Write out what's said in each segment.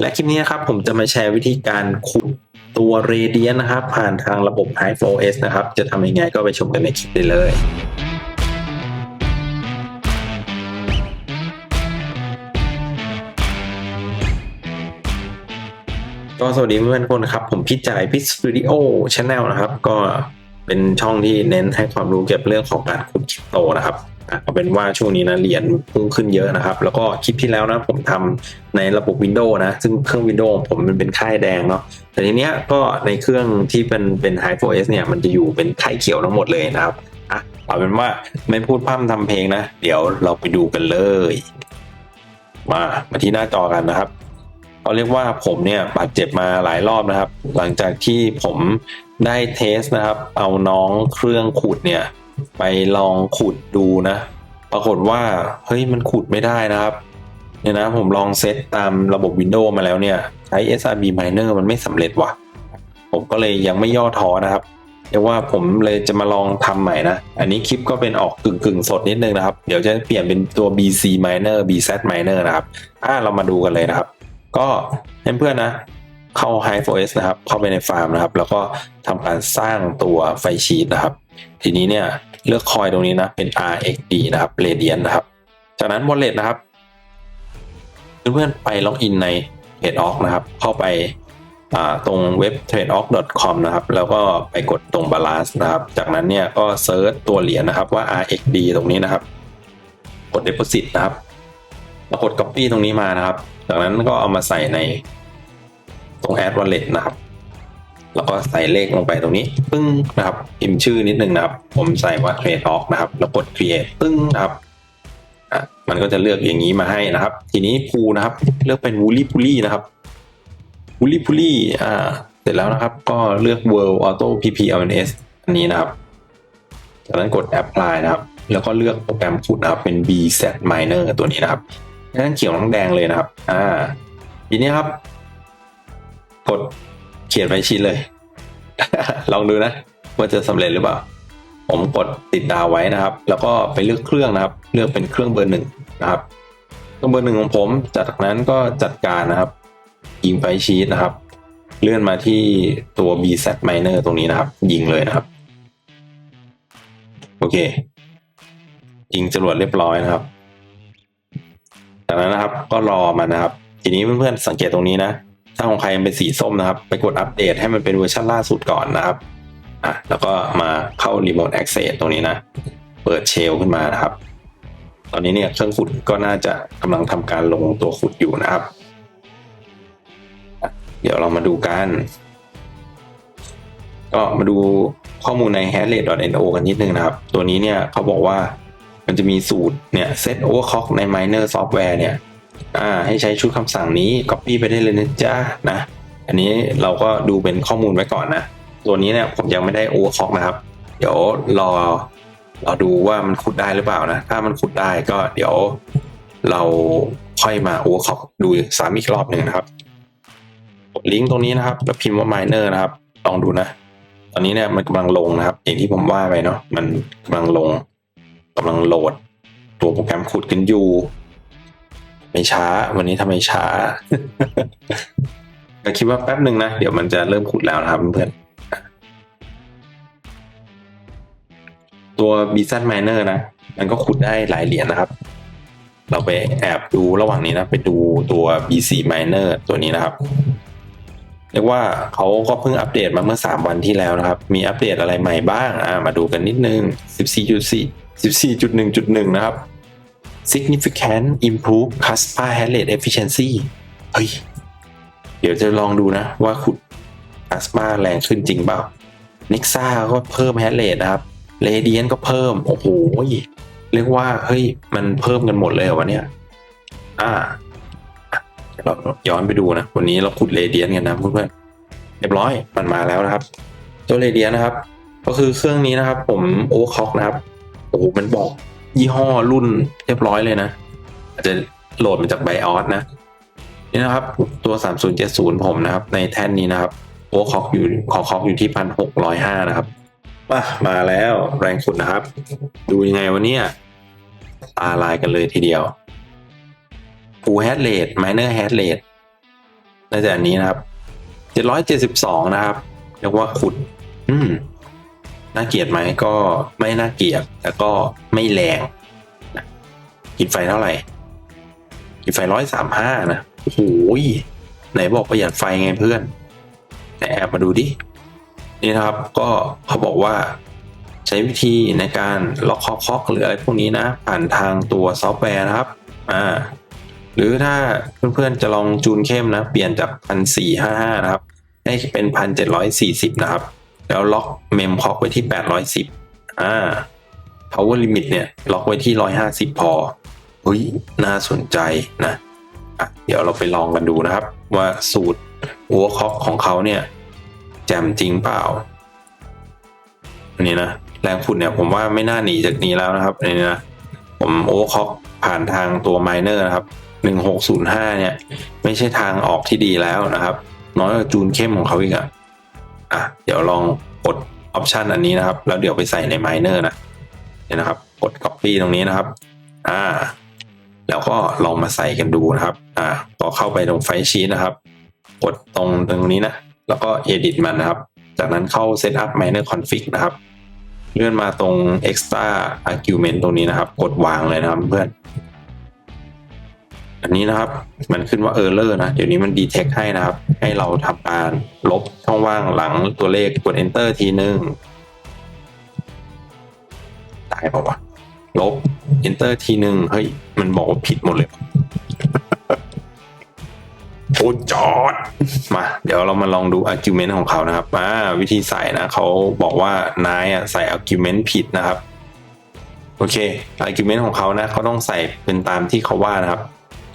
และคลิปนี้นะครับผมจะมาแชร์วิธีการขุดตัวเรเดียนนะครับ ผ่านทางระบบ High 4S นะครับ จะทำยังไงก็ไปชมกันในคลิปได้เลยก็สวัสดีเพื่อนๆทุกคนครับ ผมพิจายพิสตูดิโอชาแนลนะครับ ก็เป็นช่องที่เน้นให้ความรู้เกี่ยวกับเรื่องของการขุดคริปโตนะครับ เอาเป็นว่าช่วงนี้นะเหรียญพุ่งขึ้นเยอะนะครับ แล้วก็คลิปที่แล้วนะผมทำในระบบ Windows นะ ซึ่งเครื่อง Windows ผมมันเป็นค่ายแดงเนาะแต่ทีเนี้ยก็ในเครื่องที่เป็นเป็น High 4S เนี่ยมันจะอยู่เป็นค่ายเขียวทั้งหมดเลยนะครับอะเอาเป็นว่าไม่พูดพร่ำทำเพลงนะ เดี๋ยวเราไปดูกันเลย มามาที่หน้าจอกันนะครับเขาเรียกว่าผมเนี่ยบาดเจ็บมาหลายรอบนะครับ หลังจากที่ผมได้เทสนะครับ เอาน้องเครื่องขุดเนี่ย ไปลองขุดดูนะ ปรากฏว่าเฮ้ยมันขุดไม่ได้นะครับเนี่ยนะผมลองเซตตามระบบ Windows มาแล้วเนี่ยใช้ SRB Miner มันไม่สำเร็จว่ะ ผมก็เลยยังไม่ย่อท้อนะครับเรียกว่าผมเลยจะมาลองทำใหม่นะ อันนี้คลิปก็เป็นออกกึ่งกึ่งสดนิดนึงนะครับ เดี๋ยวจะเปลี่ยนเป็นตัว BC Miner BZ Miner นะครับอ่าเรามาดูกันเลยนะครับ ก็เพื่อนๆนะ เข้า High 4S นะครับ เข้าไปในฟาร์มนะครับ แล้วก็ทำการสร้างตัวไฟชีตนะครับ ทีนี้เนี่ยเลือกคอยตรงนี้นะเป็น RXD นะครับ Radiant นะครับ จากนั้น Wallet นะครับเพื่อนๆไปล็อกอินใน TradeOrg นะครับ เข้าไปาตรงเว็บ tradeorg.com นะครับ แล้วก็ไปกดตรง balance นะครับ จากนั้นเนี่ยก็เซิร์ชตัวเหรียญนะครับว่า RXD ตรงนี้นะครับ กด deposit นะครับแล้วกด copy ตรงนี้มานะครับ จากนั้นก็เอามาใส่ในตรง add wallet นะครับ แล้วก็ใส่เลขลงไปตรงนี้ ปึ้งนะครับพิมพ์ชื่อนิดนึงนะครับ ผมใส่ว่า trade off นะครับ แล้วกด create ปึ้งนะครับอะมันก็จะเลือกอย่างนี้มาให้นะครับ ทีนี้พูนะครับ เลือกเป็น woolly pulley นะครับ woolly pulley อ่าเสร็จแล้วนะครับ ก็เลือก world auto pp lns อันนี้นะครับ จากนั้นกด apply นะครับ แล้วก็เลือกโปรแกรมขุดนะครับ เป็น bz miner ตัวนี้นะครับนั่นเขียวทั้งแดงเลยนะครับ อ่า ทีนี้ครับ กดเขียนไปชิ้นเลย ลองดูนะว่าจะสำเร็จหรือเปล่า ผมกดติดดาวไว้นะครับ แล้วก็ไปเลือกเครื่องนะครับ เลือกเป็นเครื่องเบอร์หนึ่งนะครับเครื่องเบอร์หนึ่งของผม จากนั้นก็จัดการนะครับยิงไฟชีตนะครับ เลื่อนมาที่ตัว bz miner ตรงนี้นะครับ ยิงเลยนะครับ โอเค ยิงจรวดเรียบร้อยนะครับ จากนั้นนะครับก็รอมันนะครับ ทีนี้เพื่อนๆสังเกตตรงนี้นะ ถ้าของใครเป็นสีส้มนะครับ ไปกดอัปเดตให้มันเป็นเวอร์ชันล่าสุดก่อนนะครับอะแล้วก็มาเข้า Remote Access ตรงนี้นะ เปิดเชลขึ้นมานะครับ ตอนนี้เนี่ยเครื่องขุดก็น่าจะกำลังทำการลงตัวขุดอยู่นะครับ เดี๋ยวเรามาดูกัน ก็มาดูข้อมูลใน h a s r a t e n o กันนิดนึงนะครับ ตัวนี้เนี่ยเขาบอกว่ามันจะมีสูตรเนี่ย set overclock ใน miner software เนี่ย อ่าให้ใช้ชุดคำสั่งนี้ copy ไปได้เลยนะจ๊ะนะ อันนี้เราก็ดูเป็นข้อมูลไว้ก่อนนะ ตัวนี้เนี่ยผมยังไม่ได้ overclock นะครับ เดี๋ยวรอรอดูว่ามันขุดได้หรือเปล่านะ ถ้ามันขุดได้ก็เดี๋ยวเราค่อยมา overclock ดูซ้ำอีกรอบหนึ่งนะครับกดลิงก์ตรงนี้นะครับ แล้วพิมพ์ว่า miner นะครับ ลองดูนะ ตอนนี้เนี่ยมันกำลังลงนะครับ อย่างที่ผมว่าไปเนาะ มันกำลังลงกำลังโหลด ตัวโปรแกรมขุดกันอยู่ ไม่ช้า วันนี้ทำไมช้าก็คิดว่าแป๊บหนึ่งนะ เดี๋ยวมันจะเริ่มขุดแล้วนะครับเพื่อนตัว b ีซันไมเนอร์นะ มันก็ขุดได้หลายเหรียญนะครับ เราไปแอบดูระหว่างนี้นะ ไปดูตัว BC Miner ตัวนี้นะครับ เรียกว่าเขาก็เพิ่งอัปเดตมาเมื่อ 3 วันที่แล้วนะครับ มีอัปเดตอะไรใหม่บ้าง อ่า มาดูกันนิดนึง 14.4 14.1.1 นะครับ significant improve Caspa hash rate efficiency เฮ้ย เดี๋ยวจะลองดูนะว่าขุด Caspa แรงขึ้นจริงเปล่า Nexa ก็เพิ่ม hash rate นะครับ Radiant ก็เพิ่ม โอ้โห เรียกว่าเฮ้ย มันเพิ่มกันหมดเลยเหรอวะเนี่ย อ่า เราย้อนไปดูนะ วันนี้เราขุด Radiant กันนะเพื่อนๆเรียบร้อยมันมาแล้วนะครับ ตัว Radiant นะครับ ก็คือเครื่องนี้นะครับ ผม overclock นะครับโอ้โหมันบอก ยี่ห้อรุ่นเรียบร้อยเลยนะ อาจจะโหลดมาจากไบออสนะ นี่นะครับ ตัว 3070 ผมนะครับ ในแท่นนี้นะครับโอ้คอกอยู่คอคอกอยู่ที่พันหกร้อยห้านะครับ มามาแล้วแรงขุดนะครับ ดูยังไงวันนี้ตาลายกันเลยทีเดียวฟูแฮดเลดไมเนอร์แฮดเลดน่าจะอันนี้นะครับเจ็ดร้อยเจ็ดสิบสองนะครับเรียกว่าขุด อืม น่าเกลียดไหมก็ไม่น่าเกลียดแต่ก็ไม่แรงนะกินไฟเท่าไหร่ กินไฟร้อยสามห้านะโอ้โหยไหนบอกประหยัดไฟไงเพื่อนแต่แอบมาดูดิ นี่นะครับก็เขาบอกว่า ใช้วิธีในการล็อกคอกคอกหรืออะไรพวกนี้นะ ผ่านทางตัวซอฟต์แวร์นะครับอ่าหรือถ้าเพื่อนๆจะลองจูนเข้มนะ เปลี่ยนจากพันสี่ห้าห้านะครับ ให้เป็นพันเจ็ดร้อยสี่สิบนะครับ แล้วล็อกเมมคอกไว้ที่แปดร้อยสิบอ่า power limit เนี่ย ล็อกไว้ที่ร้อยห้าสิบพอเฮ้ยน่าสนใจนะอะเดี๋ยวเราไปลองกันดูนะครับ ว่าสูตรหัวคอกของเขาเนี่ย แจมจริงเปล่าอันนี้นะแรงขุดเนี่ยผมว่าไม่น่าหนีจากนี้แล้วนะครับอันนี้นะผมโอเวอร์คอกผ่านทางตัวไมเนอร์นะครับ 1605 เนี่ย ไม่ใช่ทางออกที่ดีแล้วนะครับ น้อยกว่าจูนเข้มของเขาอีกอะ อะเดี๋ยวลองกดออปชันอันนี้นะครับ แล้วเดี๋ยวไปใส่ในไมเนอร์นะเนี่ยนะครับ กด Copy ตรงนี้นะครับ อ่า แล้วก็ลองมาใส่กันดูนะครับ อ่าก็เข้าไปตรงไฟชีตนะครับ กดตรงตรงนี้นะ แล้วก็ edit มันนะครับ จากนั้นเข้า setup miner config นะครับ เลื่อนมาตรง extra argument ตรงนี้นะครับ กดวางเลยนะครับเพื่อน อันนี้นะครับ มันขึ้นว่า error นะ เดี๋ยวนี้มัน detect ให้นะครับ ให้เราทำการลบช่องว่างหลังตัวเลขกด enter ทีนึงตายเปล่าวะลบ enter ทีนึงเฮ้ย มันบอกว่าผิดหมดเลยโอ้จอด มา เดี๋ยวเรามาลองดู argument ของเขานะครับอ่าวิธีใส่นะเขาบอกว่านายอะใส่ argument ผิดนะครับ โอเค argument ของเขานะเขาต้องใส่เป็นตามที่เขาว่านะครับ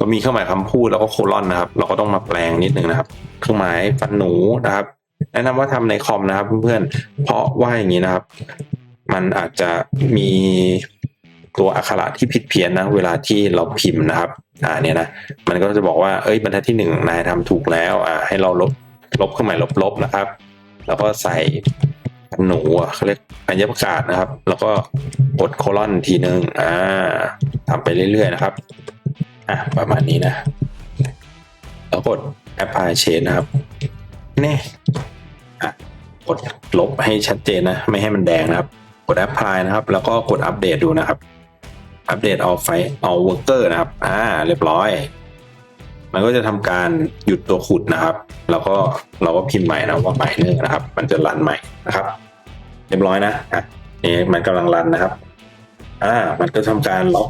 ก็มีเครื่องหมายคำพูดแล้วก็โคลอนนะครับ เราก็ต้องมาแปลงนิดนึงนะครับ เครื่องหมายฟันหนูนะครับ แนะนำว่าทำในคอมนะครับเพื่อนๆเพราะว่าอย่างนี้นะครับ มันอาจจะมีตัวอักขระที่ผิดเพี้ยนนะเวลาที่เราพิมพ์นะครับ อ่าเนี่ยนะมันก็จะบอกว่าเอ้ยบรรทัดที่หนึ่งนายทำถูกแล้วอ่าให้เราลบลบเครื่องหมายลบๆนะครับ แล้วก็ใส่หนูอะเขาเรียกอัญญประกาศนะครับ แล้วก็กดโคลอนทีนึงอ่าทำไปเรื่อยๆนะครับ อะประมาณนี้นะแล้วกด apply change นะครับแน่อะกดลบให้ชัดเจนนะ ไม่ให้มันแดงนะครับ กด apply นะครับ แล้วก็กดอัปเดตดูนะครับ อัปเดตเอาไฟเอา worker นะครับ อ่า เรียบร้อย มันก็จะทำการหยุดตัวขุดนะครับ แล้วก็เราก็พิมพ์ใหม่นะว่าใหม่เนื่องนะครับ มันจะรันใหม่นะครับ เรียบร้อยนะอะนี่มันกำลังรันนะครับ อ่า มันก็ทำการล็อก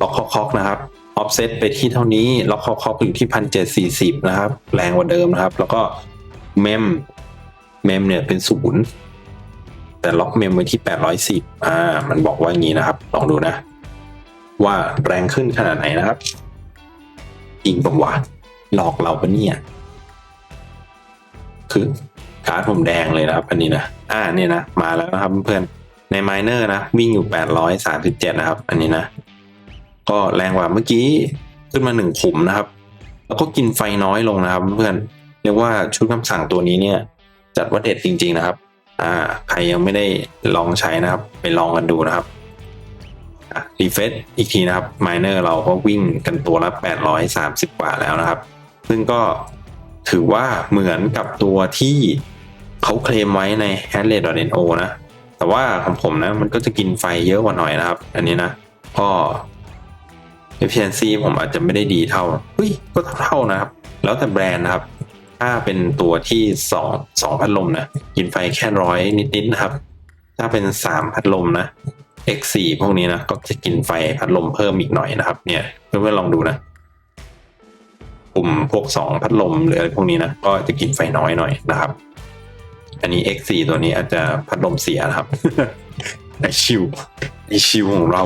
ล็อกคอกนะครับ ออฟเซตไปที่เท่านี้ ล็อกคอกๆอยู่ที่พันเจ็ดสี่สิบนะครับ แรงกว่าเดิมนะครับ แล้วก็เมมเมมเนี่ยเป็นศูนย์แต่ล็อกเมมไว้ที่แปดร้อยสิบอ่า มันบอกว่าอย่างนี้นะครับ ลองดูนะ ว่าแรงขึ้นขนาดไหนนะครับจริงปะวะหลอกเราปะเนี่ย คือการ์ดผมแดงเลยนะครับ อันนี้นะ อ่าเนี่ยนะ มาแล้วนะครับเพื่อนในไมเนอร์นะ วิ่งอยู่แปดร้อยสามสิบเจ็ดนะครับ อันนี้นะ ก็แรงกว่าเมื่อกี้ขึ้นมาหนึ่งขุมนะครับ แล้วก็กินไฟน้อยลงนะครับเพื่อนเรียกว่าชุดคำสั่งตัวนี้เนี่ย จัดว่าเด็ดจริง ๆนะครับ อ่าใครยังไม่ได้ลองใช้นะครับ ไปลองกันดูนะครับรีเฟซอีกทีนะครับไมเนอร์เราก็วิ่งกันตัวละ 830 กว่าแล้วนะครับ ซึ่งก็ถือว่าเหมือนกับตัวที่เขาเคลมไว้ใน h a d l e t n o นะ แต่ว่าของผมนะ มันก็จะกินไฟเยอะกว่าหน่อยนะครับ อันนี้นะ ก็ efficiency ผมอาจจะไม่ได้ดีเท่าเฮ้ยก็เท่านะครับ แล้วแต่แบรนด์นะครับ ถ้าเป็นตัวที่สองสองพัดลมนะกินไฟแค่ร้อยนิดๆนะครับ ถ้าเป็นสามพัดลมนะ X4 พวกนี้นะก็จะกินไฟพัดลมเพิ่มอีกหน่อยนะครับ เนี่ยเพื่อนๆลองดูนะกลุ่มพวกสองพัดลมหรืออะไรพวกนี้นะก็จะกินไฟน้อยหน่อยนะครับ อันนี้ X4 ตัวนี้อาจจะพัดลมเสียนะครับไอชิวไอชิวของเรา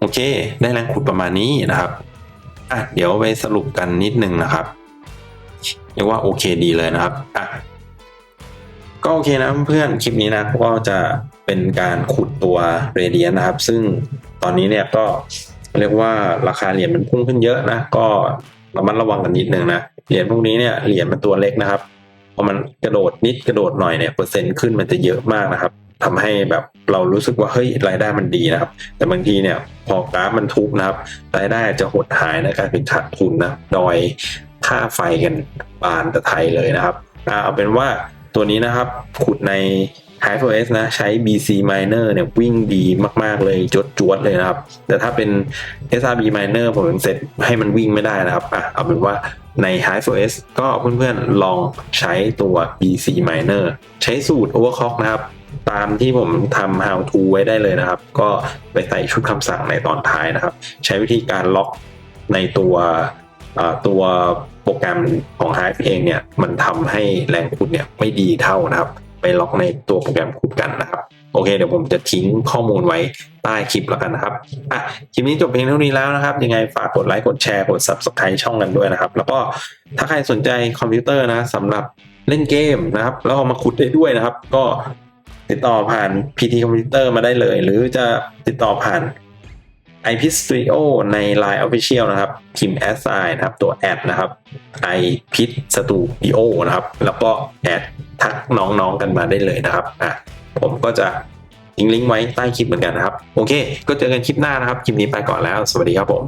โอเค ได้แรงขุดประมาณนี้นะครับอะเดี๋ยวไปสรุปกันนิดนึงนะครับเรียกว่าโอเคดีเลยนะครับอะก็โอเคนะเพื่อนคลิปนี้นะก็จะเป็นการขุดตัวเรเดียนนะครับ ซึ่งตอนนี้เนี่ยก็เรียกว่าราคาเหรียญมันพุ่งขึ้นเยอะนะก็ระมัดระวังกันนิดนึงนะเหรียญพวกนี้เนี่ยเหรียญมันตัวเล็กนะครับพอมันกระโดดนิดกระโดดหน่อยเนี่ยเปอร์เซ็นต์ขึ้นมันจะเยอะมากนะครับ ทำให้แบบเรารู้สึกว่าเฮ้ยรายได้มันดีนะครับ แต่บางทีเนี่ยพอกราฟมันทุบนะครับ รายได้จะหดหายนะกลายเป็นขาดทุนนะโดยค่าไฟกันบานตะไทยเลยนะครับเอาเป็นว่าตัวนี้นะครับขุดใน High 4S นะใช้ BC Miner เนี่ยวิ่งดีมาก ๆ เลยจดจวดเลยนะครับ แต่ถ้าเป็น SRB Miner ผมยังเซตให้มันวิ่งไม่ได้นะครับอะเอาเป็นว่าใน High 4S ก็เพื่อนๆ ลองใช้ตัว BC Miner ใช้สูตร Overclock นะครับ ตามที่ผมทำ how to ไว้ได้เลยนะครับ ก็ไปใส่ชุดคำสั่งในตอนท้ายนะครับ ใช้วิธีการล็อกในตัวตัวโปรแกรมของ Hive เองเนี่ย มันทำให้แรงขุดเนี่ยไม่ดีเท่านะครับ ไปล็อกในตัวโปรแกรมขุดกันนะครับ โอเค เดี๋ยวผมจะทิ้งข้อมูลไว้ใต้คลิปแล้วกันนะครับ อะ คลิปนี้จบเพียงเท่านี้แล้วนะครับ ยังไงฝากกดไลค์ กดแชร์ กด subscribe ช่องกันด้วยนะครับ แล้วก็ถ้าใครสนใจคอมพิวเตอร์นะสำหรับเล่นเกมนะครับ แล้วเอามาขุดได้ด้วยนะครับ ก็ ติดต่อผ่าน PT คอมพิวเตอร์มาได้เลย หรือจะติดต่อผ่าน IP Studio ใน Line Official นะครับพิมพ์ s i นะครับ ตัวแอดนะครับ IP Studio นะครับ แล้วก็แอดทักน้องๆกันมาได้เลยนะครับอะผมก็จะทิ้งลิงก์ไว้ใต้คลิปเหมือนกันนะครับ โอเค ก็เจอกันคลิปหน้านะครับ คลิปนี้ไปก่อนแล้ว สวัสดีครับผม